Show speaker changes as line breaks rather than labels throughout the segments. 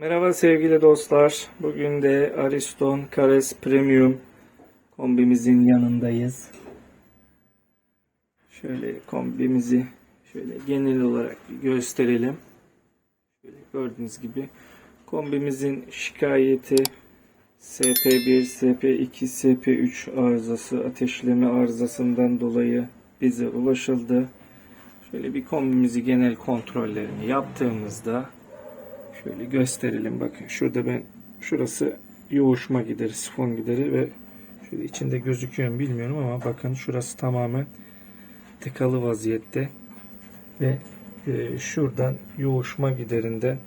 Merhaba sevgili dostlar. Bugün de Ariston Cares Premium kombimizin yanındayız. Şöyle kombimizi şöyle genel olarak bir gösterelim. Şöyle gördüğünüz gibi kombimizin şikayeti SP1, SP2, SP3 arızası, ateşleme arızasından dolayı bize ulaşıldı. Şöyle bir kombimizi genel kontrollerini yaptığımızda Şöyle gösterelim bakın. Şurada ben şurası yoğuşma gideri, sifon gideri ve şöyle içinde gözüküyor mu bilmiyorum ama bakın şurası tamamen tıkalı vaziyette ve e, şuradan yoğuşma giderinden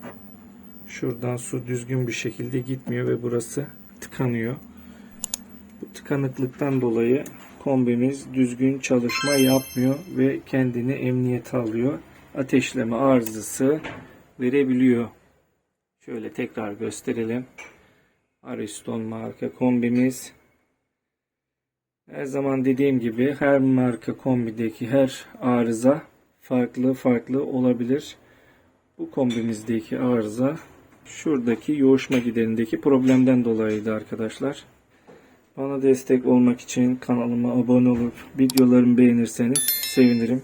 şuradan su düzgün bir şekilde gitmiyor ve burası tıkanıyor. Bu tıkanıklıktan dolayı kombimiz düzgün çalışma yapmıyor ve kendini emniyete alıyor. Ateşleme arızası verebiliyor. Şöyle tekrar gösterelim. Ariston marka kombimiz. Her zaman dediğim gibi her marka kombideki her arıza farklı farklı olabilir. Bu kombimizdeki arıza şuradaki yoğuşma giderindeki problemden dolayıydı arkadaşlar. Bana destek olmak için kanalıma abone olup videolarımı beğenirseniz sevinirim.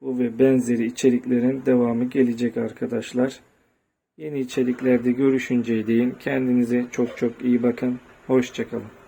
Bu ve benzeri içeriklerin devamı gelecek arkadaşlar. Yeni içeriklerde görüşünceye değin. Kendinize çok çok iyi bakın. Hoşçakalın.